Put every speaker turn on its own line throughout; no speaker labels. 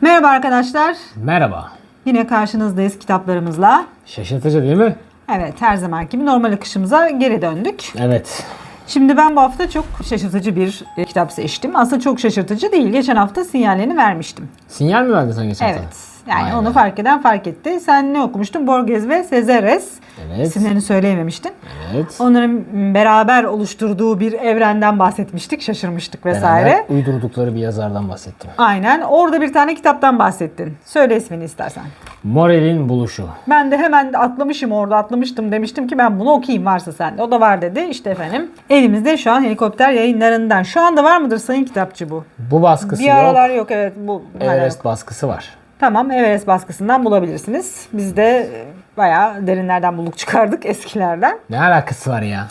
Merhaba arkadaşlar.
Merhaba.
Yine karşınızdayız kitaplarımızla.
Şaşırtıcı değil mi?
Evet her zaman gibi normal akışımıza geri döndük.
Evet.
Şimdi ben bu hafta çok şaşırtıcı bir e, kitap seçtim. Aslında çok şaşırtıcı değil. Geçen hafta sinyallerini vermiştim.
Sinyal mi verdin sen geçen
Evet.
hafta?
Yani
Vay
onu fark eden fark etti. Sen ne okumuştun? Borges ve Sezeres.
Evet.
İsimlerini söyleyememiştin.
Evet.
Onların beraber oluşturduğu bir evrenden bahsetmiştik. Şaşırmıştık vesaire.
Beraber uydurdukları bir yazardan bahsettim.
Aynen. Orada bir tane kitaptan bahsettin. Söyle ismini istersen.
Morel'in buluşu.
Ben de hemen atlamışım orada atlamıştım demiştim ki ben bunu okuyayım varsa sende. O da var dedi. İşte efendim elimizde şu an helikopter yayınlarından. Şu anda var mıdır sayın kitapçı bu?
Bu baskısı
Bir
yok.
aralar yok evet bu.
Everest baskısı var.
Tamam Everest baskısından bulabilirsiniz. Biz de e, bayağı derinlerden bulduk çıkardık eskilerden.
Ne alakası var ya?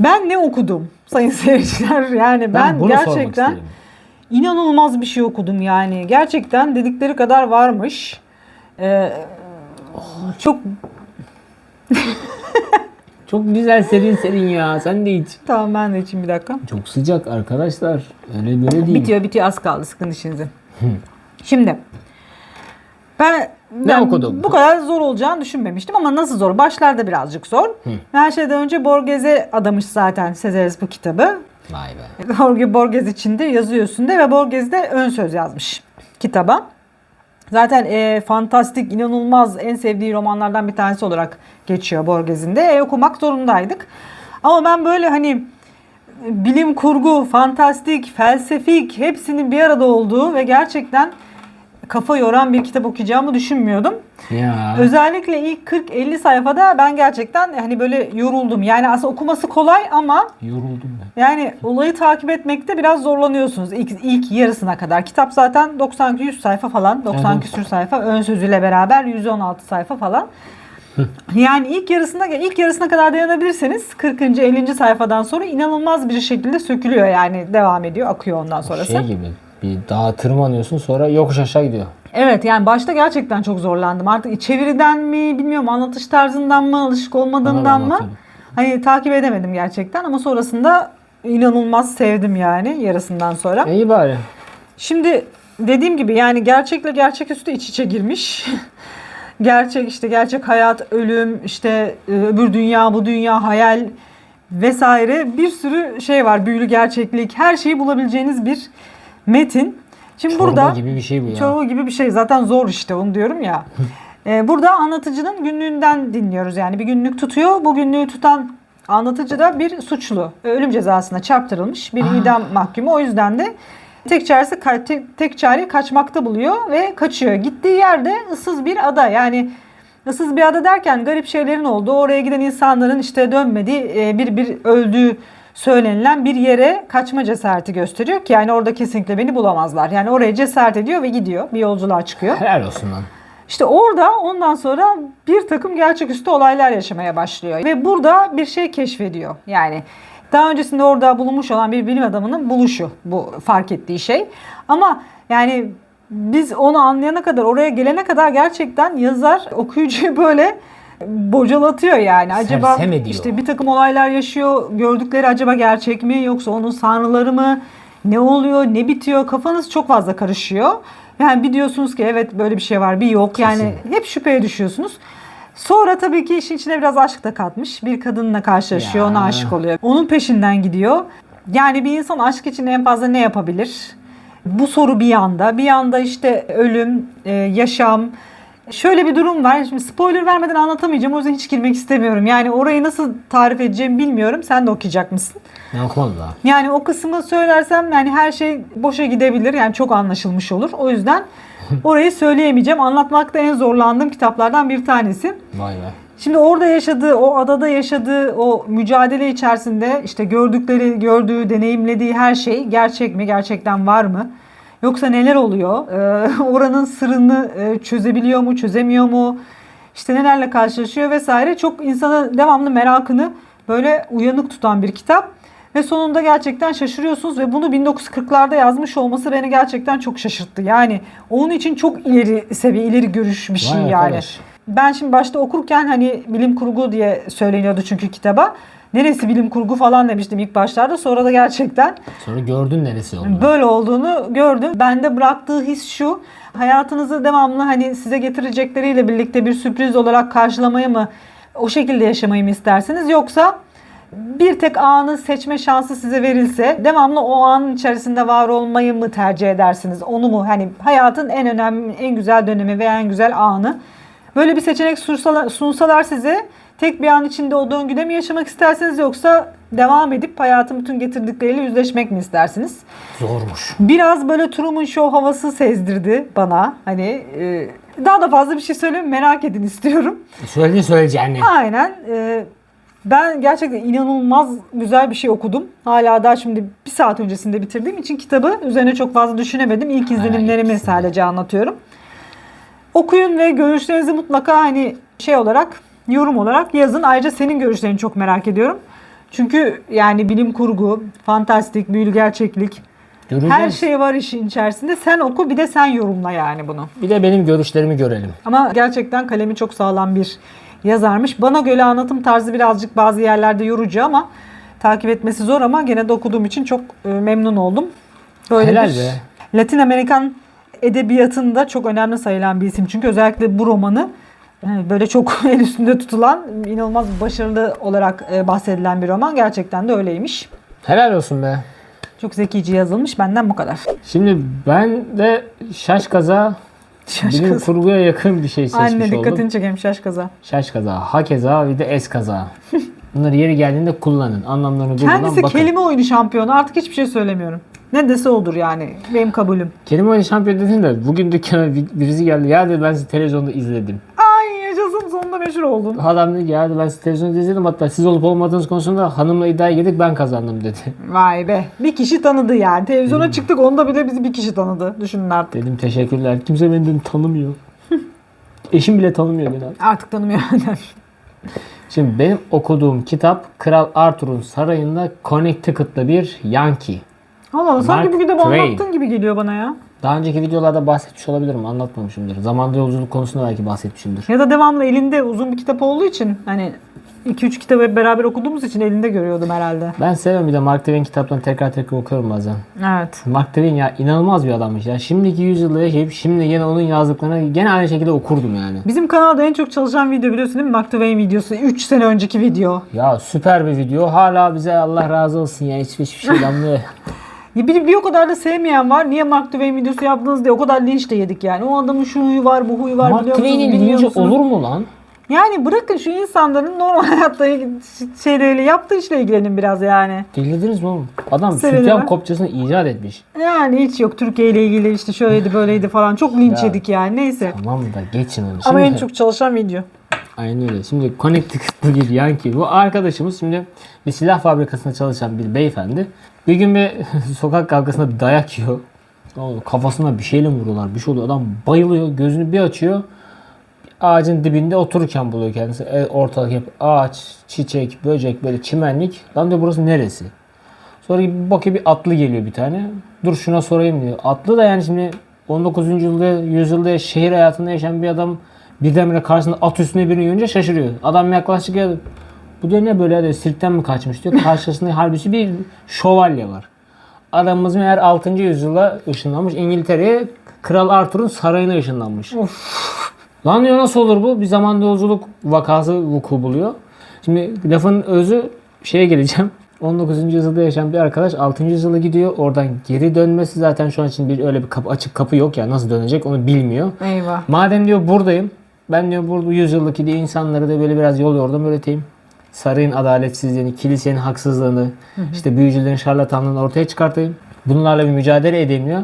Ben ne okudum sayın seyirciler? Yani ben,
sormak
gerçekten inanılmaz bir şey okudum yani. Gerçekten dedikleri kadar varmış. Ee, çok
Çok güzel serin serin ya. Sen de iç.
tamam ben de için bir dakika.
Çok sıcak arkadaşlar. Öyle böyle değil.
Bitiyor bitiyor az kaldı sıkın işinizi. Şimdi ben,
Ne
ben
okudun?
bu kadar zor olacağını düşünmemiştim ama nasıl zor? Başlarda birazcık zor. Her şeyden önce Borges'e adamış zaten Sezeres bu kitabı.
Vay be.
Jorge Borges için de yazıyor üstünde ve Borges de ön söz yazmış kitaba. Zaten e, fantastik, inanılmaz en sevdiği romanlardan bir tanesi olarak geçiyor Borges'in de. E, okumak zorundaydık. Ama ben böyle hani bilim kurgu, fantastik, felsefik hepsinin bir arada olduğu ve gerçekten kafa yoran bir kitap okuyacağımı düşünmüyordum.
Ya.
Özellikle ilk 40-50 sayfada ben gerçekten hani böyle yoruldum. Yani aslında okuması kolay ama
Yoruldum ben.
yani olayı takip etmekte biraz zorlanıyorsunuz ilk, ilk yarısına kadar. Kitap zaten 90-100 sayfa falan. 90
Evet.
küsür sayfa. Ön sözüyle beraber 116 sayfa falan. yani ilk yarısına ilk yarısına kadar dayanabilirseniz 40. 50. sayfadan sonra inanılmaz bir şekilde sökülüyor yani devam ediyor, akıyor ondan sonrası.
Şey gibi. Bir dağa tırmanıyorsun sonra yokuş aşağı gidiyor.
Evet yani başta gerçekten çok zorlandım. Artık çeviriden mi bilmiyorum anlatış tarzından mı alışık olmadığımdan mı? Hani takip edemedim gerçekten ama sonrasında inanılmaz sevdim yani yarısından sonra.
İyi bari.
Şimdi dediğim gibi yani gerçekle gerçeküstü iç içe girmiş. Gerçek işte gerçek hayat, ölüm, işte e, öbür dünya, bu dünya, hayal vesaire bir sürü şey var. Büyülü gerçeklik, her şeyi bulabileceğiniz bir metin. Şimdi
Çorba
burada
gibi bir şey bu ya.
Çorba gibi bir şey. Zaten zor işte onu diyorum ya. Ee, burada anlatıcının günlüğünden dinliyoruz. Yani bir günlük tutuyor. Bu günlüğü tutan anlatıcı da bir suçlu. Ölüm cezasına çarptırılmış bir idam mahkumu. O yüzden de tek çaresi tek çare kaçmakta buluyor ve kaçıyor. Gittiği yerde ıssız bir ada. Yani ıssız bir ada derken garip şeylerin olduğu, oraya giden insanların işte dönmediği, e, bir bir öldüğü söylenilen bir yere kaçma cesareti gösteriyor ki yani orada kesinlikle beni bulamazlar. Yani oraya cesaret ediyor ve gidiyor. Bir yolculuğa çıkıyor.
Helal olsun lan.
İşte orada ondan sonra bir takım gerçeküstü olaylar yaşamaya başlıyor. Ve burada bir şey keşfediyor. Yani daha öncesinde orada bulunmuş olan bir bilim adamının buluşu bu fark ettiği şey. Ama yani biz onu anlayana kadar, oraya gelene kadar gerçekten yazar okuyucuyu böyle bocalatıyor yani. Acaba işte bir takım olaylar yaşıyor. Gördükleri acaba gerçek mi yoksa onun sanrıları mı? Ne oluyor? Ne bitiyor? Kafanız çok fazla karışıyor. Yani bir diyorsunuz ki evet böyle bir şey var, bir yok. Yani hep şüpheye düşüyorsunuz. Sonra tabii ki işin içine biraz aşk da katmış. Bir kadınla karşılaşıyor,
Ya.
ona aşık oluyor. Onun peşinden gidiyor. Yani bir insan aşk için en fazla ne yapabilir? Bu soru bir yanda. Bir yanda işte ölüm, e, yaşam. Şöyle bir durum var. Şimdi spoiler vermeden anlatamayacağım. O yüzden hiç girmek istemiyorum. Yani orayı nasıl tarif edeceğimi bilmiyorum. Sen de okuyacak mısın?
Ben okumadım daha.
Yani o kısmı söylersem yani her şey boşa gidebilir. Yani çok anlaşılmış olur. O yüzden orayı söyleyemeyeceğim. Anlatmakta en zorlandığım kitaplardan bir tanesi.
Vay be.
Şimdi orada yaşadığı, o adada yaşadığı o mücadele içerisinde işte gördükleri, gördüğü, deneyimlediği her şey gerçek mi, gerçekten var mı? Yoksa neler oluyor? Ee, oranın sırrını e, çözebiliyor mu, çözemiyor mu? İşte nelerle karşılaşıyor vesaire. Çok insana devamlı merakını böyle uyanık tutan bir kitap. Ve sonunda gerçekten şaşırıyorsunuz ve bunu 1940'larda yazmış olması beni gerçekten çok şaşırttı. Yani onun için çok ileri seviye, ileri görüş bir şey
Vay
yani.
arkadaş.
Ben şimdi başta okurken hani bilim kurgu diye söyleniyordu çünkü kitaba. Neresi bilim kurgu falan demiştim ilk başlarda. Sonra da gerçekten
Sonra gördün neresi olduğunu.
Böyle olduğunu gördüm. Bende bıraktığı his şu. Hayatınızı devamlı hani size getirecekleriyle birlikte bir sürpriz olarak karşılamayı mı o şekilde yaşamayı mı istersiniz yoksa bir tek anı seçme şansı size verilse devamlı o anın içerisinde var olmayı mı tercih edersiniz? Onu mu hani hayatın en önemli en güzel dönemi veya en güzel anı böyle bir seçenek sunsalar, sunsalar size tek bir an içinde o döngüde mi yaşamak istersiniz yoksa devam edip hayatın bütün getirdikleriyle yüzleşmek mi istersiniz?
Zormuş.
Biraz böyle Truman Show havası sezdirdi bana. Hani e, daha da fazla bir şey söyleyeyim merak edin istiyorum.
Söylediğin söyleyeceğini.
Aynen. e, ben gerçekten inanılmaz güzel bir şey okudum. Hala daha şimdi bir saat öncesinde bitirdiğim için kitabı üzerine çok fazla düşünemedim. İlk izlenimlerimi
de.
sadece anlatıyorum. Okuyun ve görüşlerinizi mutlaka hani şey olarak yorum olarak yazın. Ayrıca senin görüşlerini çok merak ediyorum. Çünkü yani bilim kurgu, fantastik, büyülü gerçeklik
Göreceğiz.
her şey var işin içerisinde. Sen oku bir de sen yorumla yani bunu.
Bir de benim görüşlerimi görelim.
Ama gerçekten kalemi çok sağlam bir yazarmış. Bana göre anlatım tarzı birazcık bazı yerlerde yorucu ama takip etmesi zor ama gene de okuduğum için çok e, memnun oldum. Böyle
Helal
bir
be.
Latin Amerikan edebiyatında çok önemli sayılan bir isim. Çünkü özellikle bu romanı böyle çok el üstünde tutulan, inanılmaz başarılı olarak e, bahsedilen bir roman. Gerçekten de öyleymiş.
Helal olsun be.
Çok zekice yazılmış. Benden bu kadar.
Şimdi ben de şaş kaza bilim kurguya yakın bir şey seçmiş
Anne
oldum.
dikkatini çekeyim şaşkaza.
Şaş kaza, ha keza bir de es kaza. Bunları yeri geldiğinde kullanın. Anlamlarını Google'dan
Kendisi
bakın.
kelime oyunu şampiyonu. Artık hiçbir şey söylemiyorum. Ne dese odur yani. Benim kabulüm.
Kelime oyunu şampiyon dedin de bugün dükkana bir- birisi geldi. Ya dedi ben sizi televizyonda izledim.
Ay sonunda meşhur oldun.
Adam dedi ki ya ben sizi televizyonda izledim. Hatta siz olup olmadığınız konusunda hanımla iddiaya girdik ben kazandım dedi.
Vay be. Bir kişi tanıdı yani. Televizyona çıktık onda bile bizi bir kişi tanıdı. Düşünün artık.
Dedim teşekkürler. Kimse beni dedim, tanımıyor. Eşim bile tanımıyor beni.
Artık tanımıyor benden.
Şimdi benim okuduğum kitap Kral Arthur'un sarayında Connecticut'ta bir Yankee.
Allah Allah sanki
Mark
bugün de bu
Twain.
anlattığın gibi geliyor bana ya.
Daha önceki videolarda bahsetmiş olabilirim. Anlatmamışımdır. Zamanda yolculuk konusunda belki bahsetmişimdir.
Ya da devamlı elinde uzun bir kitap olduğu için hani 2-3 kitabı hep beraber okuduğumuz için elinde görüyordum herhalde.
Ben seviyorum bir de Mark Twain kitaplarını tekrar tekrar okuyorum bazen.
Evet.
Mark Twain ya inanılmaz bir adammış ya. Şimdiki yüzyılda yaşayıp şimdi yine onun yazdıklarını gene aynı şekilde okurdum yani.
Bizim kanalda en çok çalışan video biliyorsun değil mi? Mark Twain videosu. 3 sene önceki video.
Ya süper bir video. Hala bize Allah razı olsun ya. Hiçbir, hiçbir şey damlıyor.
Bir, bir o kadar da sevmeyen var. Niye Mark Twain videosu yaptınız diye o kadar linç de yedik yani. O adamın şu huyu var, bu huyu var
Mark
biliyor musunuz,
Twain'in
bilmiyor
linci olur mu lan?
Yani bırakın şu insanların normal hayatta şeyleriyle yaptığı işle ilgilenin biraz yani.
Delirdiniz mi oğlum? Adam
Severim
sütyen kopçasını icat etmiş.
Yani hiç yok Türkiye ile ilgili işte şöyleydi böyleydi falan. Çok linç
Ya.
yedik yani neyse.
Tamam da geçin onu.
Ama en
Şimdi-
çok çalışan video.
Aynen öyle. Şimdi Connecticut'ta bir Yankee. Bu arkadaşımız şimdi bir silah fabrikasında çalışan bir beyefendi. Bir gün bir sokak kavgasında dayak yiyor. O Kafasına bir şeyle vuruyorlar. Bir şey oluyor. Adam bayılıyor. Gözünü bir açıyor. Ağacın dibinde otururken buluyor kendisi. E, ortalık hep ağaç, çiçek, böcek, böyle çimenlik. Lan diyor burası neresi? Sonra bir bakıyor bir atlı geliyor bir tane. Dur şuna sorayım diyor. Atlı da yani şimdi 19. yüzyılda, yüzyılda şehir hayatında yaşayan bir adam birdenbire karşısında at üstüne birini görünce şaşırıyor. Adam yaklaşık ya bu diyor ne böyle diyor, sirkten mi kaçmış diyor. Karşısında halbuki bir şövalye var. Adamımız meğer 6. yüzyılda ışınlanmış. İngiltere'ye Kral Arthur'un sarayına ışınlanmış. Lan diyor nasıl olur bu? Bir zamanda yolculuk vakası vuku buluyor. Şimdi lafın özü şeye geleceğim. 19. yüzyılda yaşayan bir arkadaş 6. yüzyıla gidiyor. Oradan geri dönmesi zaten şu an için bir öyle bir kapı, açık kapı yok ya. Nasıl dönecek onu bilmiyor.
Eyvah.
Madem diyor buradayım. Ben diyor burada yüzyıldaki diye insanları da böyle biraz yol yordam öğreteyim. Sarayın adaletsizliğini, kilisenin haksızlığını, işte büyücülerin şarlatanlığını ortaya çıkartayım. Bunlarla bir mücadele edeyim diyor.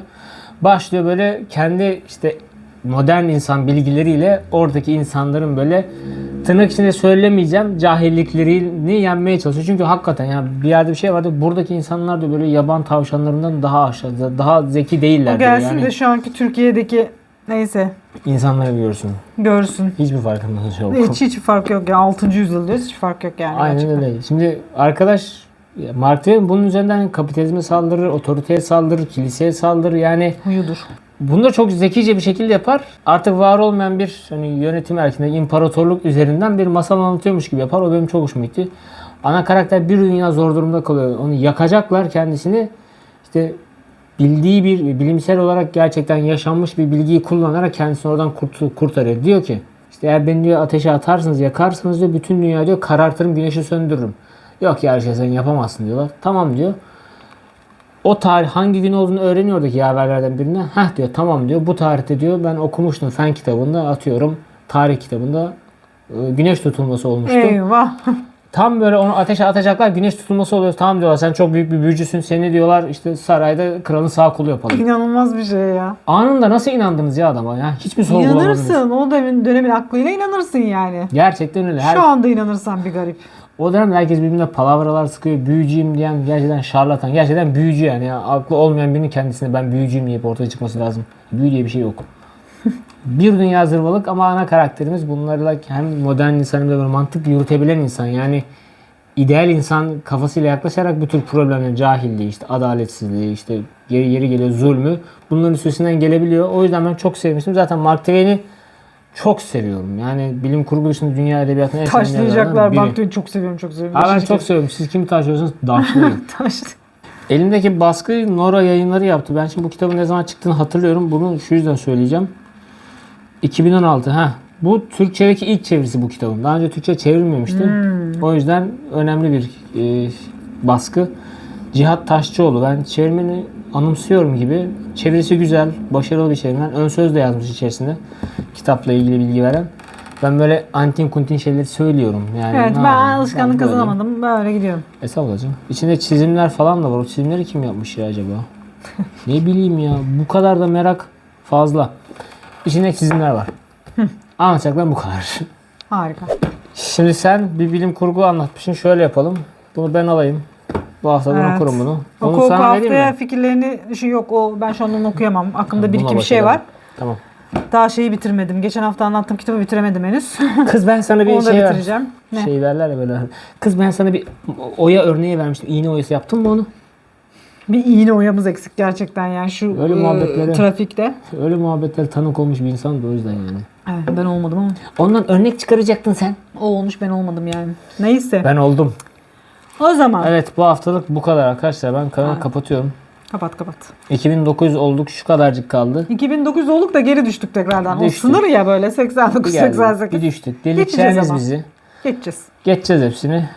Başlıyor böyle kendi işte modern insan bilgileriyle oradaki insanların böyle tırnak içinde söylemeyeceğim cahilliklerini yenmeye çalışıyor. Çünkü hakikaten yani bir yerde bir şey vardı. Buradaki insanlar da böyle yaban tavşanlarından daha aşağıda, daha zeki değiller.
O gelsin
yani
de şu anki Türkiye'deki neyse
insanları görsün.
görsün.
Hiçbir farkındalığı yok.
Hiç hiç fark yok ya. 6. yüzyıl diyoruz hiç fark yok yani.
Aynen
gerçekten.
öyle. Şimdi arkadaş Mark Twain bunun üzerinden kapitalizme saldırır, otoriteye saldırır, kiliseye saldırır. Yani
Huyudur.
Bunu da çok zekice bir şekilde yapar. Artık var olmayan bir hani yönetim erkinde imparatorluk üzerinden bir masal anlatıyormuş gibi yapar. O benim çok hoşuma gitti. Ana karakter bir dünya zor durumda kalıyor. Onu yakacaklar kendisini. İşte bildiği bir bilimsel olarak gerçekten yaşanmış bir bilgiyi kullanarak kendisini oradan kurt- kurtarıyor. Diyor ki işte eğer beni diyor ateşe atarsınız yakarsınız diyor bütün dünya diyor karartırım güneşi söndürürüm. Yok ya şey sen yapamazsın diyorlar. Tamam diyor. O tarih hangi gün olduğunu öğreniyor oradaki haberlerden birine. Heh diyor tamam diyor. Bu tarihte diyor ben okumuştum fen kitabında atıyorum. Tarih kitabında e, güneş tutulması olmuştu.
Eyvah.
Tam böyle onu ateşe atacaklar güneş tutulması oluyor. Tamam diyorlar sen çok büyük bir büyücüsün seni diyorlar işte sarayda kralın sağ kolu yapalım.
İnanılmaz bir şey ya.
Anında nasıl inandınız ya adama ya? Hiçbir sorgulamadınız.
İnanırsın. O dönemin, dönemin aklıyla inanırsın yani.
Gerçekten öyle. Her,
Şu anda inanırsan bir garip.
O dönem herkes birbirine palavralar sıkıyor. Büyücüyüm diyen gerçekten şarlatan. Gerçekten büyücü yani. Ya, aklı olmayan birinin kendisine ben büyücüyüm deyip ortaya çıkması lazım. Büyü diye bir şey yok. bir dünya zırvalık ama ana karakterimiz bunlarla hem modern insan hem de böyle mantık yürütebilen insan. Yani ideal insan kafasıyla yaklaşarak bu tür problemler cahilliği, işte adaletsizliği, işte yeri yeri geliyor zulmü bunların üstesinden gelebiliyor. O yüzden ben çok sevmiştim. Zaten Mark Twain'i çok seviyorum. Yani bilim kurgu dışında dünya edebiyatının en sevdiğim
Taşlayacaklar.
biri.
Bak diyor, çok seviyorum çok seviyorum.
Abi ben
Beşinci
çok
kez.
seviyorum. Siz kimi taşıyorsunuz? Daşlayın.
Taş.
Elimdeki baskı Nora yayınları yaptı. Ben şimdi bu kitabın ne zaman çıktığını hatırlıyorum. Bunu şu yüzden söyleyeceğim. 2016. Ha. Bu Türkçedeki ilk çevirisi bu kitabın. Daha önce Türkçe çevrilmemişti. O yüzden önemli bir e, baskı. Cihat Taşçıoğlu. Ben çevirmeni anımsıyorum gibi. Çevirisi güzel, başarılı bir çevirmen. Ön söz de yazmış içerisinde. Kitapla ilgili bilgi veren. Ben böyle antin kuntin şeyleri söylüyorum. Yani
Evet ben
yapayım?
alışkanlık
böyle.
kazanamadım. Böyle gidiyorum.
Estağfurullah canım. İçinde çizimler falan da var. O çizimleri kim yapmış ya acaba? ne bileyim ya. Bu kadar da merak fazla. İçinde çizimler var. Anlatacaklar bu kadar.
Harika.
Şimdi sen bir bilim kurgu anlatmışsın. Şöyle yapalım. Bunu ben alayım. Bu hafta ben
Evet.
okurum bunu.
Oku oku
sana vereyim
haftaya
mi?
fikirlerini şu yok o ben şu an onu okuyamam. Aklımda bir
Buna
iki bir şey
bakalım.
var.
Tamam.
Daha şeyi bitirmedim. Geçen hafta anlattığım kitabı bitiremedim henüz.
Kız ben sana bir
Onu da
şey ver.
bitireceğim. Ne?
Şey verler ya böyle. Kız ben sana bir oya örneği vermiştim. İğne oyası yaptın mı onu?
Bir iğne oyamız eksik gerçekten yani şu
Öyle
e,
muhabbetlere.
trafikte.
Öyle muhabbetler tanık olmuş bir insan da o yüzden yani.
Evet, ben olmadım ama.
Ondan örnek çıkaracaktın sen.
O olmuş ben olmadım yani. Neyse.
Ben oldum.
O zaman
Evet bu haftalık bu kadar arkadaşlar. Ben kanalı
Ha.
kapatıyorum.
kapat kapat.
2900 olduk şu kadarcık kaldı.
2900 olduk da geri düştük tekrardan.
Düştük.
O sınır ya böyle 89
Bir geldik,
88.
bir düştük.
Geçeceğiz
Delirteceğiniz
ama.
bizi.
Geçeceğiz.
Geçeceğiz hepsini.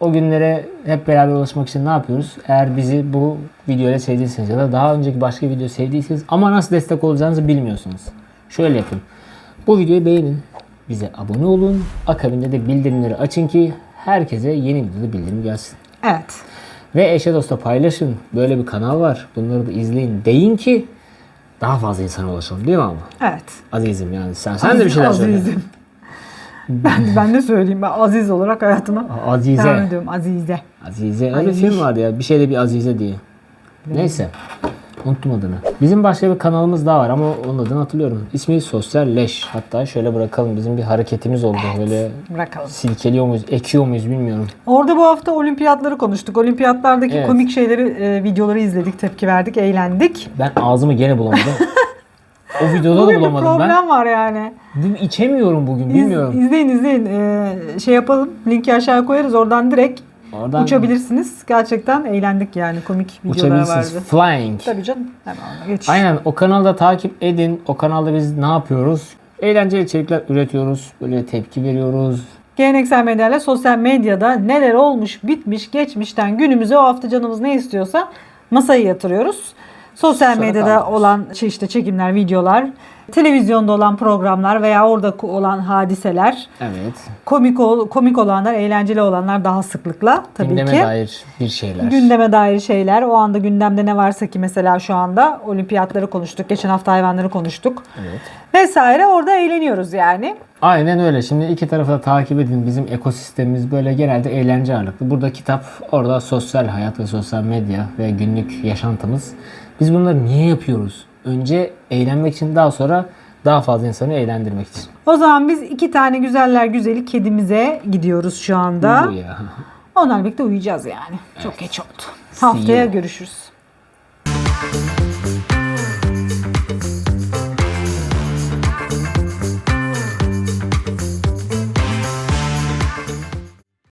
O günlere hep beraber ulaşmak için ne yapıyoruz? Eğer bizi bu videoyla sevdiyseniz ya da daha önceki başka video sevdiyseniz ama nasıl destek olacağınızı bilmiyorsunuz. Şöyle yapın. Bu videoyu beğenin. Bize abone olun. Akabinde de bildirimleri açın ki herkese yeni videoda bildirim gelsin.
Evet.
Ve eşe dosta paylaşın. Böyle bir kanal var. Bunları da izleyin. Deyin ki daha fazla insana ulaşalım değil mi ama?
Evet.
Azizim yani. Sen, sen de bir şeyler söyle.
Azizim. ben, ben de söyleyeyim. Ben aziz olarak hayatıma devam
Azize.
ediyorum. Azize.
Azize. Öyle
Aziz.
film vardı ya. Bir şeyde bir Azize diye. Neyse. Unuttum adını. Bizim başka bir kanalımız daha var ama onun adını hatırlıyorum. İsmi Sosyal Leş. Hatta şöyle bırakalım. Bizim bir hareketimiz oldu. Böyle
Bırakalım.
silkeliyor muyuz, ekiyor muyuz bilmiyorum.
Orada bu hafta olimpiyatları konuştuk. Olimpiyatlardaki
Evet.
komik şeyleri, e, videoları izledik, tepki verdik, eğlendik.
Ben ağzımı gene bulamadım. o videoda da
Bugün bir
bulamadım ben.
problem var yani.
Değil mi? İçemiyorum bugün.
İz,
Bilmiyorum.
izleyin izleyin. Ee, şey yapalım. Linki aşağı koyarız. Oradan direkt
Oradan
uçabilirsiniz. Gerçekten eğlendik yani. Komik videolar
uçabilirsiniz.
vardı.
Flying.
Tabii canım. Hemen geç.
Aynen o kanalda takip edin. O kanalda biz ne yapıyoruz? Eğlenceli içerikler üretiyoruz. Böyle tepki veriyoruz.
Geleneksel medyayla sosyal medyada neler olmuş, bitmiş, geçmişten günümüze o hafta canımız ne istiyorsa masaya yatırıyoruz. Sosyal
Sonra
medyada
kaldırıyoruz.
olan işte çekimler, videolar, televizyonda olan programlar veya orada olan hadiseler,
Evet.
komik ol, komik olanlar, eğlenceli olanlar daha sıklıkla tabii
Gündeme
ki.
dair bir şeyler.
Gündeme dair şeyler. O anda gündemde ne varsa ki mesela şu anda olimpiyatları konuştuk. Geçen hafta hayvanları konuştuk.
Evet.
Vesaire orada eğleniyoruz yani.
Aynen öyle. Şimdi iki tarafı da takip edin. Bizim ekosistemimiz böyle genelde eğlence ağırlıklı. Burada kitap, orada sosyal hayat ve sosyal medya ve günlük yaşantımız. Biz bunları niye yapıyoruz? Önce eğlenmek için daha sonra daha fazla insanı eğlendirmek için.
O zaman biz iki tane güzeller güzeli kedimize gidiyoruz şu anda. Onlar birlikte uyuyacağız yani. Çok geç oldu. Haftaya görüşürüz.